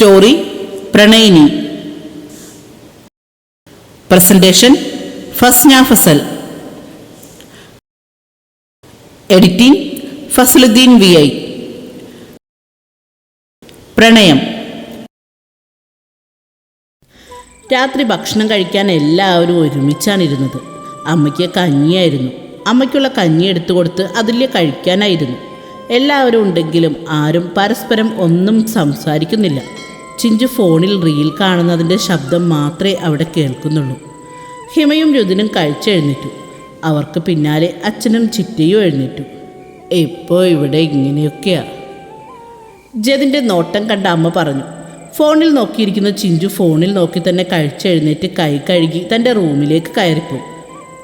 Story പ്രണയിനി. Presentation Fasna Fasal. Editing Fasaluddin V I. പ്രണയം. രാത്രി ഭക്ഷണം കഴിക്കാൻ എല്ലാവരും ഒരുമിച്ചാണ് ഇരുന്നത്. അമ്മയ്ക്ക് കഞ്ഞിയായിരുന്നു. അമ്മയ്ക്കുള്ള കഞ്ഞി എടുത്തു കൊടുത്ത് അതിൽ കഴിക്കാനായിരുന്നു. എല്ലാവരും ഉണ്ടെങ്കിലും ആരും പരസ്പരം ഒന്നും സംസാരിക്കുന്നില്ല. ചിഞ്ചു ഫോണിൽ റീൽ കാണുന്നതിന്റെ ശബ്ദം മാത്രമേ അവിടെ കേൾക്കുന്നുള്ളൂ. ഹിമയും രുദിനും കഴിച്ചെഴുന്നേറ്റു അവർക്ക് പിന്നാലെ അച്ഛനും ചിറ്റയും എഴുന്നേറ്റു. ഇപ്പോൾ ഇവിടെ ഇങ്ങനെയൊക്കെയാ? ജതിന്റെ നോട്ടം കണ്ട അമ്മ പറഞ്ഞു. ഫോണിൽ നോക്കിയിരിക്കുന്ന ചിഞ്ചു ഫോണിൽ നോക്കി തന്നെ കഴിച്ചെഴുന്നേറ്റ് കൈ കഴുകി തന്റെ റൂമിലേക്ക് കയറിപ്പോയി.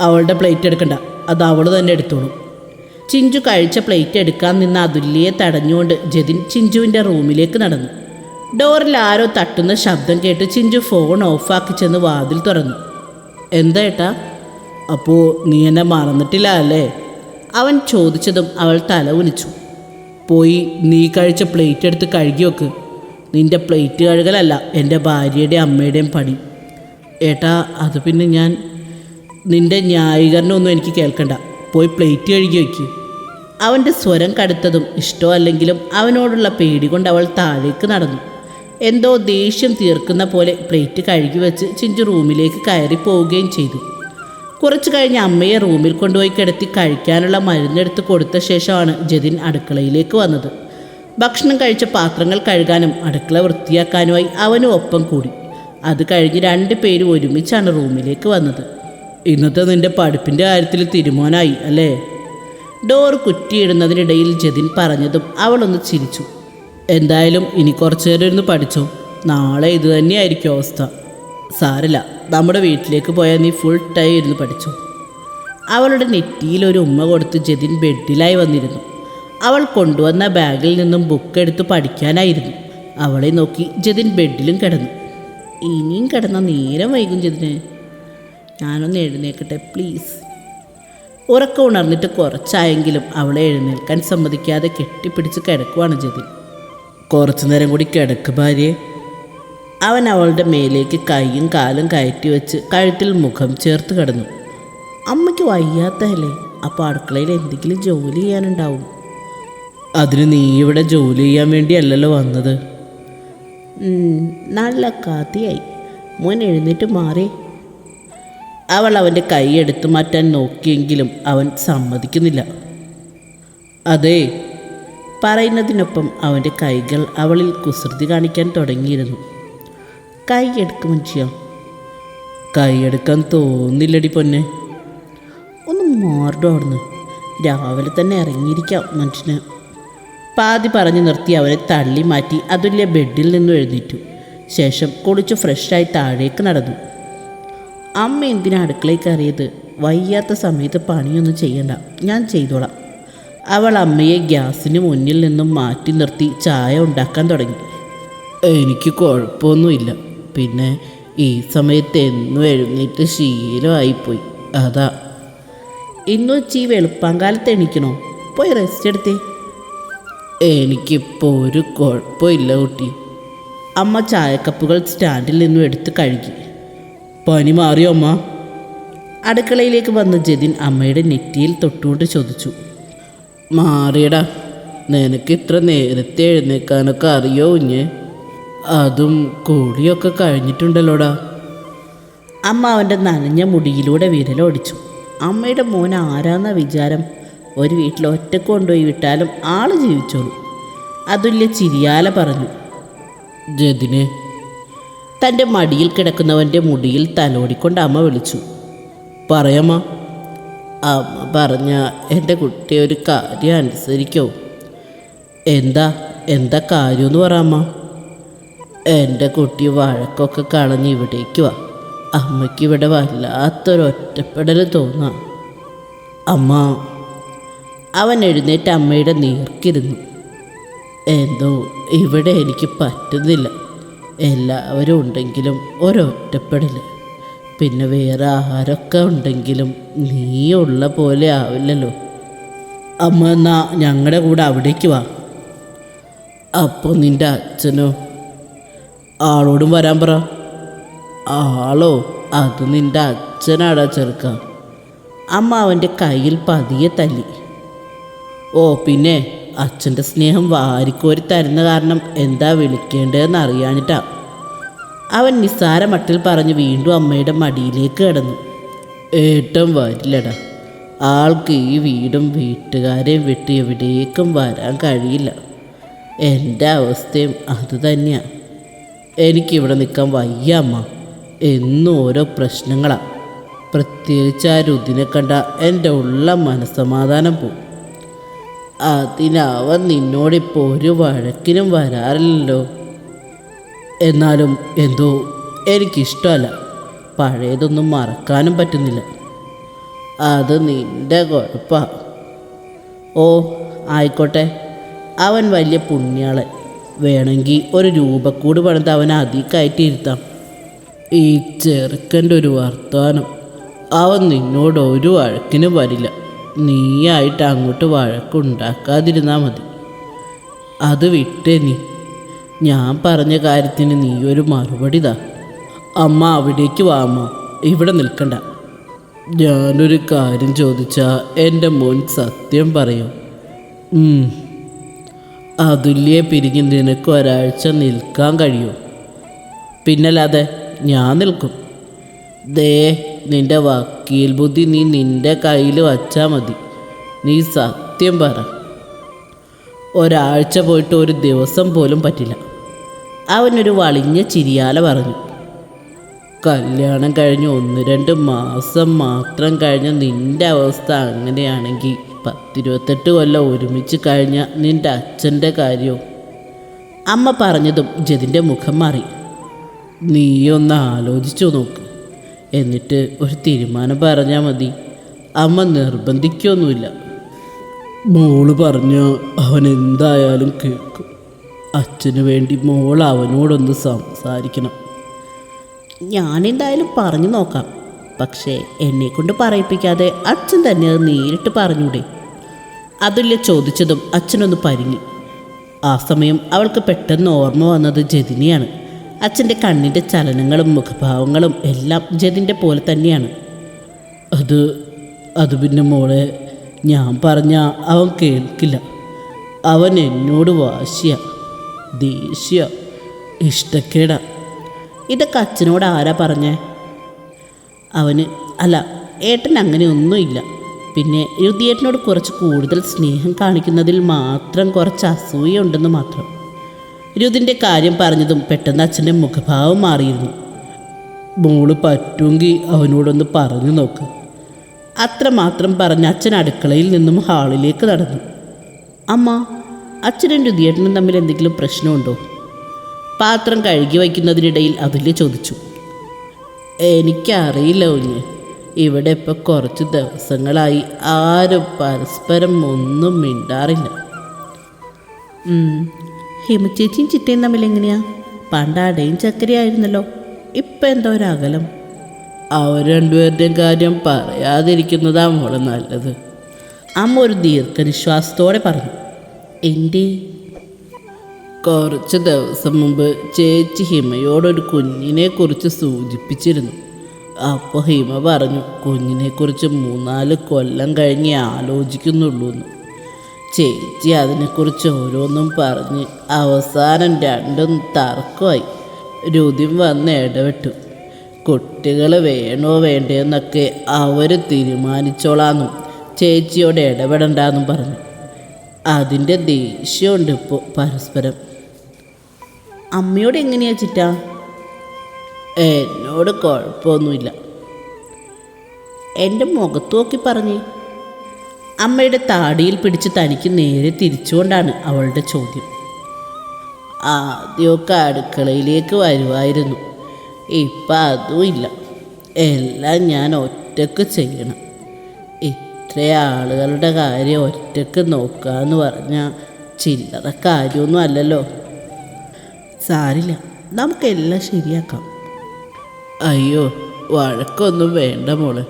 അവളുടെ പ്ലേറ്റ് എടുക്കണ്ട അത് അവൾ തന്നെ എടുത്തോളൂ. ചിഞ്ചു കഴിച്ച പ്ലേറ്റ് എടുക്കാൻ നിന്ന് അതുല്യെ തടഞ്ഞുകൊണ്ട് ജതിൻ ചിഞ്ചുവിന്റെ റൂമിലേക്ക് നടന്നു. ഡോറിൽ ആരോ തട്ടുന്ന ശബ്ദം കേട്ട് ചിഞ്ചു ഫോൺ ഓഫാക്കി ചെന്ന് വാതിൽ തുറന്നു. എന്താ ഏട്ടാ? അപ്പോൾ നീ എന്നെ മറന്നിട്ടില്ല അല്ലേ? അവൻ ചോദിച്ചതും അവൾ തല ഉനിച്ചു പോയി നീ കഴിച്ച പ്ലേറ്റ് എടുത്ത് കഴുകി വെക്ക്. നിന്റെ പ്ലേറ്റ് കഴുകലല്ല എന്റെ ഭാര്യയുടെയും അമ്മയുടെയും പണി. ഏട്ടാ അത് പിന്നെ ഞാൻ നിന്റെ ന്യായീകരണമൊന്നും എനിക്ക് കേൾക്കണ്ട. പോയി പ്ലേറ്റ് കഴുകി വയ്ക്ക് അവന്റെ സ്വരം കടുത്തതും ഇഷ്ടമല്ലെങ്കിലും അവനോടുള്ള പേടി കൊണ്ട് അവൾ താഴേക്ക് നടന്നു. എന്തോ ദേഷ്യം തീർക്കുന്ന പോലെ പ്ലേറ്റ് കഴുകി വെച്ച് ചിഞ്ചു റൂമിലേക്ക് കയറി പോവുകയും ചെയ്തു. കുറച്ചു കഴിഞ്ഞ് അമ്മയെ റൂമിൽ കൊണ്ടുപോയി കിടത്തി കഴിക്കാനുള്ള മരുന്നെടുത്ത് കൊടുത്ത ശേഷമാണ് ജതിൻ അടുക്കളയിലേക്ക് വന്നത്. ഭക്ഷണം കഴിച്ച പാത്രങ്ങൾ കഴുകാനും അടുക്കള വൃത്തിയാക്കാനുമായി അവനും ഒപ്പം കൂടി. അത് കഴിഞ്ഞ് രണ്ട് പേരും ഒരുമിച്ചാണ് റൂമിലേക്ക് വന്നത്. ഇന്നത്തെ നിന്റെ പഠിപ്പിന്റെ കാര്യത്തിൽ തീരുമാനമായി അല്ലേ? ഡോർ കുറ്റിയിടുന്നതിനിടയിൽ ജതിൻ പറഞ്ഞതും അവളൊന്ന് ചിരിച്ചു. എന്തായാലും ഇനി കുറച്ചു നേരം ഇരുന്ന് പഠിച്ചോ. നാളെ ഇത് തന്നെയായിരിക്കും അവസ്ഥ. സാരില്ല നമ്മുടെ വീട്ടിലേക്ക് പോയാൽ നീ ഫുൾ ടൈം ഇരുന്ന് പഠിച്ചു. അവളുടെ നെറ്റിയിൽ ഒരു ഉമ്മ കൊടുത്ത് ജതിൻ ബെഡിലായി വന്നിരുന്നു. അവൾ കൊണ്ടുവന്ന ബാഗിൽ നിന്നും ബുക്ക് എടുത്ത് പഠിക്കാനായിരുന്നു. അവളെ നോക്കി ജതിൻ ബെഡിലും കിടന്നു. ഇനിയും കിടന്ന നേരം വൈകും ജതിന്. ഞാനൊന്ന് എഴുന്നേക്കട്ടെ പ്ലീസ് ഉറക്കം ഉണർന്നിട്ട് കുറച്ചായെങ്കിലും അവളെ എഴുന്നേൽക്കാൻ സമ്മതിക്കാതെ കെട്ടിപ്പിടിച്ച് കിടക്കുവാണ് ജതിൻ. കുറച്ചു നേരം കൂടി കിടക്ക് ഭാര്യയെ അവൻ അവളുടെ മേലേക്ക് കൈയും കാലും കയറ്റി വെച്ച് കഴുത്തിൽ മുഖം ചേർത്ത് കിടന്നു. അമ്മയ്ക്ക് വയ്യാത്തല്ലേ അപ്പോൾ അടുക്കളയിൽ എന്തെങ്കിലും ജോലി ചെയ്യാനുണ്ടാവും. അതിന് നീ ഇവിടെ ജോലി ചെയ്യാൻ വേണ്ടിയല്ലല്ലോ വന്നത്. നല്ല കാത്തിയായി. മോൻ എഴുന്നേറ്റ് മാറി. അവൾ അവന്റെ കൈ എടുത്തു മാറ്റാൻ നോക്കിയെങ്കിലും അവൻ സമ്മതിക്കുന്നില്ല. അതെ പറയുന്നതിനൊപ്പം അവന്റെ കൈകൾ അവളിൽ കുസൃതി കാണിക്കാൻ തുടങ്ങിയിരുന്നു. കൈ കൈ കൈയെടുക്കാൻ തോന്നില്ലടി പൊന്നെ. ഒന്ന് മാറിടോ അവിടുന്ന്. രാവിലെ തന്നെ ഇറങ്ങിയിരിക്കാം മനുഷ്യന്. പാതി പറഞ്ഞു നിർത്തി അവരെ തള്ളി മാറ്റി അതുല്യ ബെഡിൽ നിന്നും എഴുന്നേറ്റു. ശേഷം കുളിച്ച് ഫ്രഷായി താഴേക്ക് നടന്നു. അമ്മ എന്തിനാ അടുക്കളയിൽ കയറിയത്? വയ്യാത്ത സമയത്ത് പണിയൊന്നും ചെയ്യണ്ട. ഞാൻ ചെയ്തോളാം. അവൾ അമ്മയെ ഗ്യാസിന് മുന്നിൽ നിന്നും മാറ്റി നിർത്തി ചായ ഉണ്ടാക്കാൻ തുടങ്ങി. എനിക്ക് കുഴപ്പമൊന്നുമില്ല. പിന്നെ ഈ സമയത്ത് എന്നും എഴുന്നേറ്റ് ശീലമായിപ്പോയി. അതാ. ഇന്നു ചീ വെളുപ്പാങ്കാലത്ത് എണീക്കണോ? പോയി റെസ്റ്റ് എടുത്തേ. എനിക്കിപ്പോൾ ഒരു കുഴപ്പമില്ല കുട്ടി. അമ്മ ചായക്കപ്പുകൾ സ്റ്റാൻഡിൽ നിന്നും എടുത്ത് കഴുകി. പനി മാറിയോ അമ്മ? അടുക്കളയിലേക്ക് വന്ന ജതിൻ അമ്മയുടെ നെറ്റിയിൽ തൊട്ടുകൊണ്ട് ചോദിച്ചു. മാറിയടാ. നിനക്ക് ഇത്ര നേരത്തെ എഴുന്നേക്കാനൊക്കെ അറിയോ കുഞ്ഞ്? അതും കൂടിയൊക്കെ കഴിഞ്ഞിട്ടുണ്ടല്ലോടാ. അമ്മ അവന്റെ നനഞ്ഞ മുടിയിലൂടെ വിരലോടിച്ചു അമ്മയുടെ മോൻ ആരാന്ന വിചാരം? ഒരു വീട്ടിൽ ഒറ്റയ്ക്ക് കൊണ്ടുപോയി വിട്ടാലും ആൾ ജീവിച്ചോളൂ. അതുല്യ ചിരിയാല പറഞ്ഞു. ജതിനെ. തന്റെ മടിയിൽ കിടക്കുന്നവന്റെ മുടിയിൽ തലോടിക്കൊണ്ട് അമ്മ വിളിച്ചു. പറയമ്മ പറഞ്ഞ എന്റെ കുട്ടി ഒരു കാര്യം അനുസരിക്കോ? എന്താ എന്താ കാര്യമെന്ന് പറ അമ്മ. എന്റെ കുട്ടി വഴക്കൊക്കെ കളഞ്ഞ് ഇവിടേക്ക് വാ. അമ്മയ്ക്ക് ഇവിടെ വല്ലാത്തൊരു ഒറ്റപ്പെടൽ തോന്നാം. അമ്മ അവൻ എഴുന്നേറ്റ് അമ്മയുടെ നീർക്കിരുന്നു. എന്തോ ഇവിടെ എനിക്ക് പറ്റുന്നില്ല. എല്ലാവരും ഉണ്ടെങ്കിലും ഒരൊറ്റപ്പെടൽ പിന്നെ വേറെ ആരൊക്കെ ഉണ്ടെങ്കിലും നീ ഉള്ള പോലെ ആവില്ലല്ലോ. അമ്മ എന്നാ ഞങ്ങളുടെ കൂടെ അവിടേക്ക് വാ. അപ്പോൾ നിന്റെ അച്ഛനോ? ആളോടും വരാൻ പറ. ആളോ? അത് നിന്റെ അച്ഛനാടാ ചെറുക്ക. അമ്മ അവന്റെ കയ്യിൽ പതിയെ തല്ലി. ഓ പിന്നെ അച്ഛന്റെ സ്നേഹം വാരിക്കോരി തരുന്ന കാരണം എന്താ വിളിക്കേണ്ടതെന്ന് അറിയാനിട്ടാ അവൻ നിസ്സാര മട്ടിൽ പറഞ്ഞ് വീണ്ടും അമ്മയുടെ മടിയിലേക്ക് കിടന്നു. ഏട്ടൻ വരില്ലടാ. ആൾക്ക് ഈ വീടും വീട്ടുകാരെയും വിട്ട് എവിടേക്കും വരാൻ കഴിയില്ല. എന്റെ അവസ്ഥയും അത് തന്നെയാണ് എനിക്കിവിടെ നിൽക്കാൻ വയ്യ അമ്മ. എന്നും ഓരോ പ്രശ്നങ്ങളാണ് പ്രത്യേകിച്ച് ആ രുദിനെ കണ്ട എന്റെ ഉള്ള മനസ്സമാധാനം പോവും അതിനവൻ നിന്നോടിപ്പോൾ ഒരു വഴക്കിനും വരാറില്ലല്ലോ. എന്നാലും എന്തോ എനിക്കിഷ്ടമല്ല. പഴയതൊന്നും മറക്കാനും പറ്റുന്നില്ല. അത് നിന്റെ കുഴപ്പമാണ് ഓ ആയിക്കോട്ടെ. അവൻ വലിയ പുണ്യാളൻ വേണമെങ്കിൽ ഒരു രൂപക്കൂട് പണിത് അവൻ അധികമായിട്ട് ഇരുത്താം ഈ ചെറുക്കന്റെ ഒരു വർത്തമാനം അവൻ നിന്നോട് ഒരു വഴക്കിനും വരില്ല. നീയായിട്ട് അങ്ങോട്ട് വഴക്കുണ്ടാക്കാതിരുന്നാൽ മതി. അത് വിട്ടേ നീ ഞാൻ പറഞ്ഞ കാര്യത്തിന് നീ ഒരു മറുപടി താ അമ്മ അവിടേക്ക് വാ അമ്മ. ഇവിടെ നിൽക്കണ്ട. ഞാനൊരു കാര്യം ചോദിച്ചാൽ എന്റെ മോൻ സത്യം പറയും. അതുല്യെ പിരിഞ്ഞ് നിനക്ക് ഒരാഴ്ച നിൽക്കാൻ കഴിയും. പിന്നല്ലാതെ ഞാൻ നിൽക്കും. ദേ നിന്റെ വക്കീൽ ബുദ്ധി നീ നിന്റെ കയ്യിൽ വച്ചാൽ മതി. നീ സത്യം പറ. ഒരാഴ്ച പോയിട്ട് ഒരു ദിവസം പോലും പറ്റില്ല. അവനൊരു വളിഞ്ഞ ചിരിയാല പറഞ്ഞു. കല്യാണം കഴിഞ്ഞ് ഒന്ന് രണ്ട് മാസം മാത്രം കഴിഞ്ഞ നിന്റെ അവസ്ഥ അങ്ങനെയാണെങ്കിൽ പത്തിരുപത്തെട്ട് കൊല്ലം ഒരുമിച്ച് കഴിഞ്ഞ നിന്റെ അച്ഛന്റെ കാര്യവും. അമ്മ പറഞ്ഞതും ജതിന്റെ മുഖം മാറി. നീ ഒന്ന് ആലോചിച്ചു നോക്ക്. എന്നിട്ട് ഒരു തീരുമാനം പറഞ്ഞാൽ മതി. അമ്മ നിർബന്ധിക്കൊന്നുമില്ല. മോൾ പറഞ്ഞ അവൻ എന്തായാലും കേൾക്കും. അച്ഛന് വേണ്ടി മോൾ അവനോടൊന്ന് സംസാരിക്കണം. ഞാനെന്തായാലും പറഞ്ഞു നോക്കാം. പക്ഷേ എന്നെ കൊണ്ട് പറയിപ്പിക്കാതെ അച്ഛൻ തന്നെ അത് നേരിട്ട് പറഞ്ഞൂടെ? അതുല്യ ചോദിച്ചതും അച്ഛനൊന്ന് പരിങ്ങി. ആ സമയം അവൾക്ക് പെട്ടെന്ന് ഓർമ്മ വന്നത് ജതിനെയാണ്. അച്ഛന്റെ കണ്ണിന്റെ ചലനങ്ങളും മുഖഭാവങ്ങളും എല്ലാം ജതിന്റെ പോലെ തന്നെയാണ്. അത് അത് പിന്നെ മോളെ ഞാൻ പറഞ്ഞ അവൻ കേൾക്കില്ല. അവൻ എന്നോട് വാശിയ. ദേഷ്യ ഇഷ്ടക്കേട. ഇതൊക്കെ അച്ഛനോട് ആരാ പറഞ്ഞേ? അവന് അല്ല ഏട്ടൻ അങ്ങനെ ഒന്നുമില്ല പിന്നെ രുതിയേട്ടനോട് കുറച്ച് കൂടുതൽ സ്നേഹം കാണിക്കുന്നതിൽ മാത്രം കുറച്ച് അസൂയുണ്ടെന്ന് മാത്രം. രുതിന്റെ കാര്യം പറഞ്ഞതും പെട്ടെന്ന് അച്ഛന്റെ മുഖഭാവം മാറിയിരുന്നു. മോൾ പറ്റുമെങ്കിൽ അവനോടൊന്ന് പറഞ്ഞു നോക്ക്. അത്രമാത്രം പറഞ്ഞ് അച്ഛൻ അടുക്കളയിൽ നിന്നും ഹാളിലേക്ക് നടന്നു. അമ്മ അച്ഛനും രുതിയേട്ടനും തമ്മിൽ എന്തെങ്കിലും പ്രശ്നമുണ്ടോ? പാത്രം കഴുകി വയ്ക്കുന്നതിനിടയിൽ അതുല്യ ചോദിച്ചു. എനിക്കറിയില്ല കുഞ്ഞ്. ഇവിടെ ഇപ്പോൾ കുറച്ച് ദിവസങ്ങളായി ആരും പരസ്പരം ഒന്നും മിണ്ടാറില്ല. ഹിമചേച്ചിയും ചിറ്റയും തമ്മിൽ എങ്ങനെയാ? പണ്ട് അടയും ചക്കരയായിരുന്നല്ലോ ഇപ്പം എന്തോ ഒരു അകലം? അവർ രണ്ടുപേരുടെയും കാര്യം പറയാതിരിക്കുന്നതാ മോളെ നല്ലത്. അമ്മ ഒരു ദീർഘനിശ്വാസത്തോടെ പറഞ്ഞു. എന്റെ കുറച്ച് ദിവസം മുമ്പ് ചേച്ചി ഹിമയോടൊരു കുഞ്ഞിനെ കുറിച്ച് സൂചിപ്പിച്ചിരുന്നു. അപ്പോൾ ഹിമ പറഞ്ഞു കുഞ്ഞിനെക്കുറിച്ച് മൂന്നാൽ കൊല്ലം കഴിഞ്ഞ് ആലോചിക്കുന്നുള്ളൂ എന്ന്. ചേച്ചി അതിനെക്കുറിച്ച് ഓരോന്നും പറഞ്ഞ് അവസാനം രണ്ടും തർക്കമായി. രുതിം വന്ന് ഇടപെട്ടു കുട്ടികൾ വേണോ വേണ്ടേന്നൊക്കെ അവർ തീരുമാനിച്ചോളാന്നും ചേച്ചിയോട് ഇടപെടണ്ടെന്നും പറഞ്ഞു. അതിന്റെ ദേഷ്യമുണ്ട് ഇപ്പോൾ പരസ്പരം. അമ്മയോട് എങ്ങനെയാ ചിറ്റാ? എന്നോട് കുഴപ്പമൊന്നുമില്ല. എന്റെ മുഖത്ത് നോക്കി പറഞ്ഞേ. അമ്മയുടെ താടിയിൽ പിടിച്ച് തനിക്ക് നേരെ തിരിച്ചുകൊണ്ടാണ് അവളുടെ ചോദ്യം. ആദ്യമൊക്കെ അടുക്കളയിലേക്ക് വരുമായിരുന്നു ഇപ്പം അതുമില്ല എല്ലാം ഞാൻ ഒറ്റയ്ക്ക് ചെയ്യണം. ഇത്ര ആളുകളുടെ കാര്യം ഒറ്റയ്ക്ക് നോക്കാന്ന് പറഞ്ഞാൽ ചില്ലറ കാര്യമൊന്നും അല്ലല്ലോ. സാരില്ല നമുക്കെല്ലാം ശരിയാക്കാം. അയ്യോ വഴക്കൊന്നും വേണ്ട മോൾ.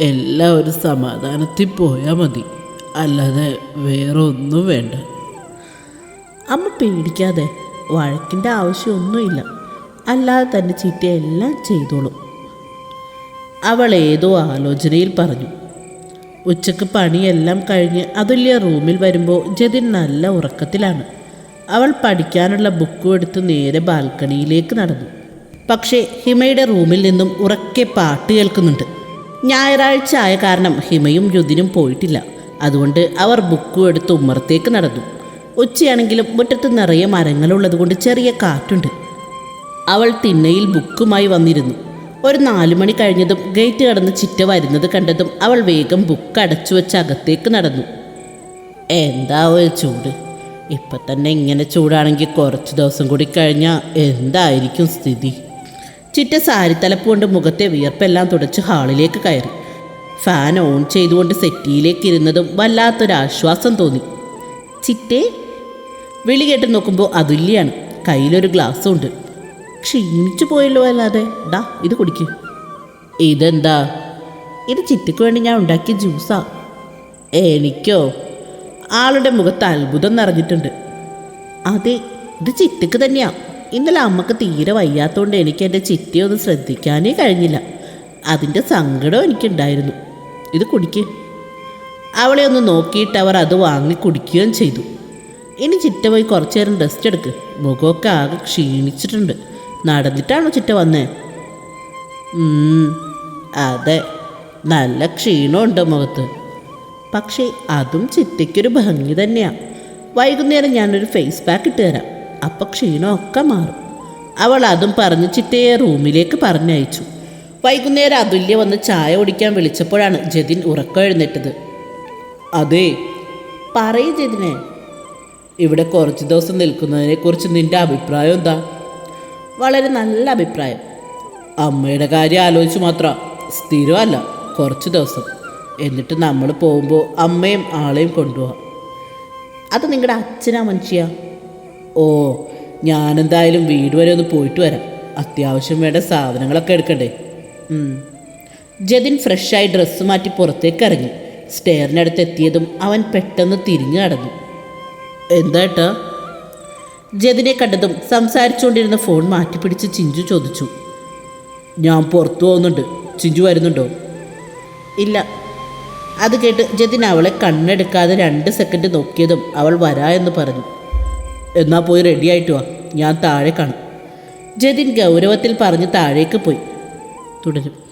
എല്ലാം ഒരു സമാധാനത്തിൽ പോയാൽ മതി. അല്ലാതെ വേറെ ഒന്നും വേണ്ട. അമ്മ പേടിക്കാതെ വഴക്കിന്റെ ആവശ്യമൊന്നുമില്ല. അല്ലാതെ തന്നെ ചിറ്റയെല്ലാം ചെയ്തോളും. അവൾ ഏതോ ആലോചനയിൽ പറഞ്ഞു. ഉച്ചയ്ക്ക് പണിയെല്ലാം കഴിഞ്ഞ് അതുല്യ റൂമിൽ വരുമ്പോൾ ജതിൻ നല്ല ഉറക്കത്തിലാണ്. അവൾ പഠിക്കാനുള്ള ബുക്കും എടുത്ത് നേരെ ബാൽക്കണിയിലേക്ക് നടന്നു. പക്ഷേ ഹിമയുടെ റൂമിൽ നിന്നും ഉറക്കെ പാട്ട് കേൾക്കുന്നുണ്ട്. ഞായറാഴ്ച ആയ കാരണം ഹിമയും രുദിനും പോയിട്ടില്ല. അതുകൊണ്ട് അവർ ബുക്കും എടുത്ത് ഉമ്മറത്തേക്ക് നടന്നു. ഉച്ചയാണെങ്കിലും മുറ്റത്ത് നിറയെ മരങ്ങളുള്ളതുകൊണ്ട് ചെറിയ കാറ്റുണ്ട്. അവൾ തിണ്ണയിൽ ബുക്കുമായി വന്നിരുന്നു. ഒരു നാലു മണി കഴിഞ്ഞതും ഗേറ്റ് കടന്ന് ചിറ്റ വരുന്നത് കണ്ടതും അവൾ വേഗം ബുക്ക് അടച്ചു വെച്ച് അകത്തേക്ക് നടന്നു. എന്താ ഒരു ചൂട്? ഇപ്പം തന്നെ ഇങ്ങനെ ചൂടാണെങ്കിൽ കുറച്ച് ദിവസം കൂടി കഴിഞ്ഞാൽ എന്തായിരിക്കും സ്ഥിതി? ചിറ്റ സാരിത്തലപ്പ് കൊണ്ട് മുഖത്തെ വിയർപ്പെല്ലാം തുടച്ച് ഹാളിലേക്ക് കയറി. ഫാൻ ഓൺ ചെയ്തുകൊണ്ട് സെറ്റിയിലേക്ക് ഇരുന്നതും വല്ലാത്തൊരാശ്വാസം തോന്നി. ചിറ്റേ വിളി കേട്ട് നോക്കുമ്പോൾ അതുല്യാണ്. കയ്യിലൊരു ഗ്ലാസ്സും ഉണ്ട് ക്ഷീണിച്ചു പോയല്ലോ അല്ലാതെ. ഡാ ഇത് കുടിക്ക്. ഇതെന്താ? ഇത് ചിറ്റയ്ക്ക് വേണ്ടി ഞാൻ ഉണ്ടാക്കിയ ജ്യൂസാ. എനിക്കോ? ആളുടെ മുഖത്ത് അത്ഭുതം നിറഞ്ഞിട്ടുണ്ട്. അതെ ഇത് ചിറ്റയ്ക്ക് തന്നെയാ. ഇന്നലെ അമ്മയ്ക്ക് തീരെ വയ്യാത്തതുകൊണ്ട് എനിക്ക് എന്റെ ചിറ്റയൊന്നും ശ്രദ്ധിക്കാനേ കഴിഞ്ഞില്ല. അതിന്റെ സങ്കടം എനിക്കുണ്ടായിരുന്നു. ഇത് കുടിക്ക്. അവളെ ഒന്ന് നോക്കിയിട്ട് അവർ അത് വാങ്ങി കുടിക്കുകയും ചെയ്തു. ഇനി ചിറ്റ പോയി കുറച്ചു നേരം റെസ്റ്റ് എടുക്ക്. മുഖമൊക്കെ ആകെ ക്ഷീണിച്ചിട്ടുണ്ട്. നടന്നിട്ടാണോ ചിറ്റ വന്നേ? അതെ നല്ല ക്ഷീണമുണ്ട് മുഖത്ത്. പക്ഷേ അതും ചിറ്റയ്ക്കൊരു ഭംഗി തന്നെയാണ് വൈകുന്നേരം ഞാനൊരു ഫേസ് പാക്ക് ഇട്ട് തരാം. അപ്പം ക്ഷീണമൊക്കെ മാറും. അവൾ അതും പറഞ്ഞ് ചിറ്റയെ റൂമിലേക്ക് പറഞ്ഞയച്ചു. വൈകുന്നേരം അതുല്യ വന്ന് ചായ കുടിക്കാൻ വിളിച്ചപ്പോഴാണ് ജതിൻ ഉറക്കം എഴുന്നേറ്റത്. അതെ പറയൂ ജതിനെ. ഇവിടെ കുറച്ച് ദിവസം നിൽക്കുന്നതിനെക്കുറിച്ച് നിന്റെ അഭിപ്രായം എന്താ? വളരെ നല്ല അഭിപ്രായം. അമ്മയുടെ കാര്യം ആലോചിച്ച് മാത്രം. സ്ഥിരമല്ല കുറച്ച് ദിവസം. എന്നിട്ട് നമ്മൾ പോകുമ്പോൾ അമ്മയും ആളെയും കൊണ്ടുപോകാം അത് നിങ്ങളുടെ അച്ഛനാ മനുഷ്യ? ഓ ഞാനെന്തായാലും വീട് വരെ ഒന്ന് പോയിട്ട് വരാം. അത്യാവശ്യം വേണ്ട സാധനങ്ങളൊക്കെ എടുക്കണ്ടേ. ജതിൻ ഫ്രഷായി ഡ്രസ്സ് മാറ്റി പുറത്തേക്ക് ഇറങ്ങി. സ്റ്റെയറിനടുത്ത് എത്തിയതും അവൻ പെട്ടെന്ന് തിരിഞ്ഞു നടന്നു. എന്താ ജതിനെ കണ്ടതും സംസാരിച്ചുകൊണ്ടിരുന്ന ഫോൺ മാറ്റിപ്പിടിച്ച് ചിഞ്ചു ചോദിച്ചു. ഞാൻ പുറത്തു പോകുന്നുണ്ട്. ചിഞ്ചു വരുന്നുണ്ടോ? ഇല്ല. അത് കേട്ട് ജതിൻ അവളെ കണ്ണെടുക്കാതെ രണ്ട് സെക്കൻഡ് നോക്കിയതും അവൾ വരാ എന്ന് പറഞ്ഞു. എന്നാൽ പോയി റെഡി ആയിട്ടു വാ. ഞാൻ താഴെ കാണും. ജതിൻ ഗൗരവത്തിൽ പറഞ്ഞ് താഴേക്ക് പോയി. തുടരും.